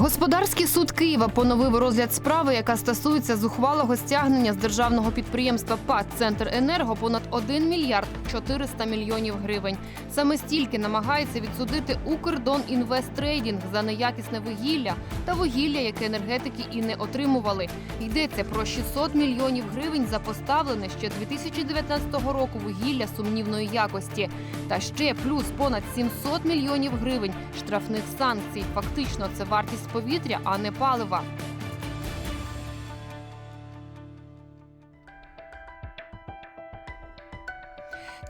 Господарський суд Києва поновив розгляд справи, яка стосується зухвалого стягнення з державного підприємства ПАД Центр Енерго понад 1 мільярд 400 мільйонів гривень. Саме стільки намагається відсудити Укрдон Інвесттрейдінг за неякісне вугілля та вугілля, яке енергетики і не отримували. Йдеться про 600 мільйонів гривень за поставлене ще 2019 року вугілля сумнівної якості. Та ще плюс понад 700 мільйонів гривень штрафних санкцій. Фактично, це вартість повітря, а не палива.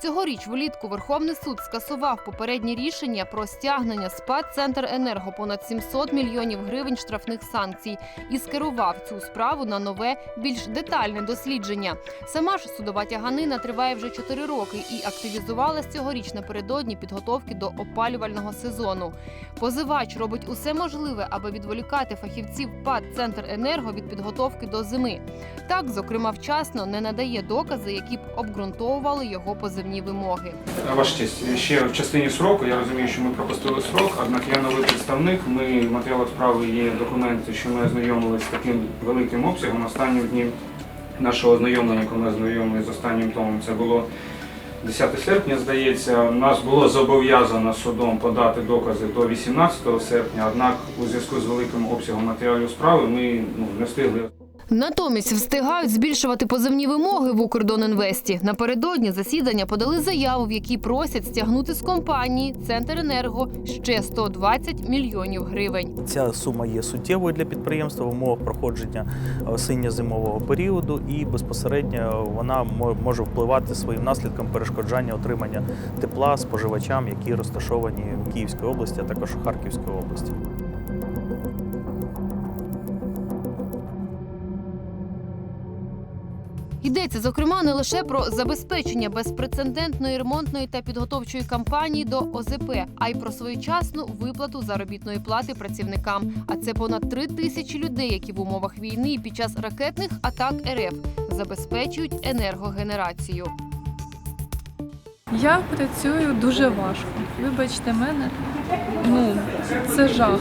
Цьогоріч влітку Верховний суд скасував попереднє рішення про стягнення з ПАД Центр Енерго понад 700 мільйонів гривень штрафних санкцій і скерував цю справу на нове, більш детальне дослідження. Сама ж судова тяганина триває вже 4 роки і активізувалась цьогоріч напередодні підготовки до опалювального сезону. Позивач робить усе можливе, аби відволікати фахівців ПАД Центр Енерго від підготовки до зими. Так, зокрема, вчасно не надає докази, які б обґрунтовували його позивні вимоги. Ваша честь, ще в частині сроку, я розумію, що ми пропустили срок, однак я новий представник. Ми в матеріалах справи є документи, що ми ознайомилися з таким великим обсягом. Останні дні нашого ознайомлення, коли ми ознайомилися з останнім томом, це було 10 серпня, здається. Нас було зобов'язано судом подати докази до 18 серпня, однак у зв'язку з великим обсягом матеріалів справи ми ну, не встигли Натомість встигають збільшувати позивні вимоги в Укрдонінвесті. Напередодні засідання подали заяву, в якій просять стягнути з компанії Центр Енерго ще 120 мільйонів гривень. Ця сума є суттєвою для підприємства в умовах проходження осінньо-зимового періоду, і безпосередньо вона може впливати своїм наслідком перешкоджання отримання тепла споживачам, які розташовані в Київській області, а також у Харківській області. Йдеться зокрема не лише про забезпечення безпрецедентної ремонтної та підготовчої кампанії до ОЗП, а й про своєчасну виплату заробітної плати працівникам. А це понад три тисячі людей, які в умовах війни під час ракетних атак РФ забезпечують енергогенерацію. Я працюю дуже важко. Вибачте мене, ну це жах,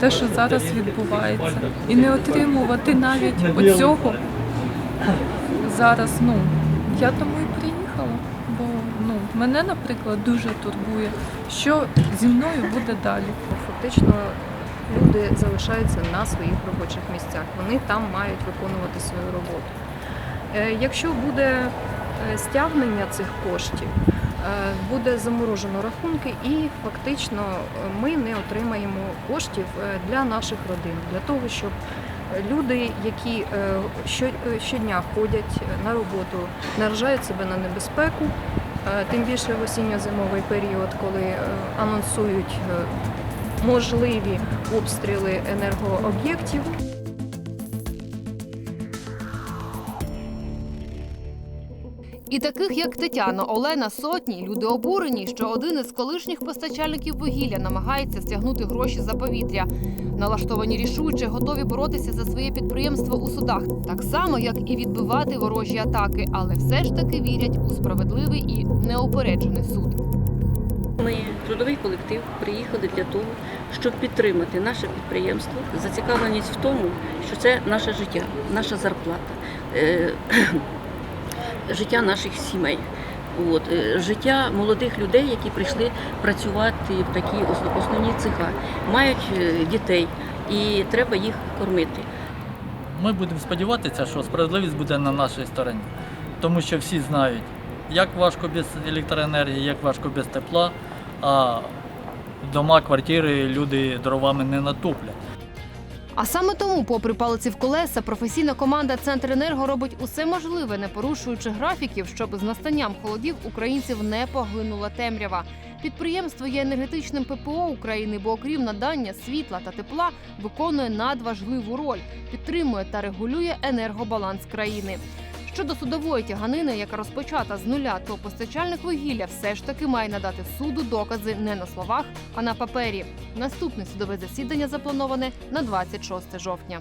те, що зараз відбувається. І не отримувати навіть оцього зараз, ну, я тому і приїхала. Бо ну, мене, наприклад, дуже турбує, що зі мною буде далі. Фактично люди залишаються на своїх робочих місцях. Вони там мають виконувати свою роботу. Е, Якщо буде е, стягнення цих коштів, е, буде заморожено рахунки, і фактично ми не отримаємо коштів для наших родин, для того, щоб люди, які е, е, щодня ходять на роботу, наражають себе на небезпеку, е, тим більше в осінньо-зимовий період, коли анонсують можливі обстріли енергооб'єктів. І таких, як Тетяна, Олена, сотні люди обурені, що один із колишніх постачальників вугілля намагається стягнути гроші за повітря. Налаштовані рішуче, готові боротися за своє підприємство у судах, так само як і відбивати ворожі атаки, але все ж таки вірять у справедливий і неупереджений суд. Ми, трудовий колектив, приїхали для того, щоб підтримати наше підприємство. Зацікавленість в тому, що це наше життя, наша зарплата, е, життя наших сімей. От, е, життя молодих людей, які прийшли працювати в такі ос- основні цеха, мають е, дітей і треба їх кормити. Ми будемо сподіватися, що справедливість буде на нашій стороні, тому що всі знають, як важко без електроенергії, як важко без тепла, а дома, квартири люди дровами не натоплять. А саме тому, попри палиці в колеса, професійна команда Центр Енерго робить усе можливе, не порушуючи графіків, щоб з настанням холодів українців не поглинула темрява. Підприємство є енергетичним ППО України, бо окрім надання світла та тепла, виконує надважливу роль, підтримує та регулює енергобаланс країни. Щодо судової тяганини, яка розпочата з нуля, то постачальник вугілля все ж таки має надати суду докази не на словах, а на папері. Наступне судове засідання заплановане на 26 жовтня.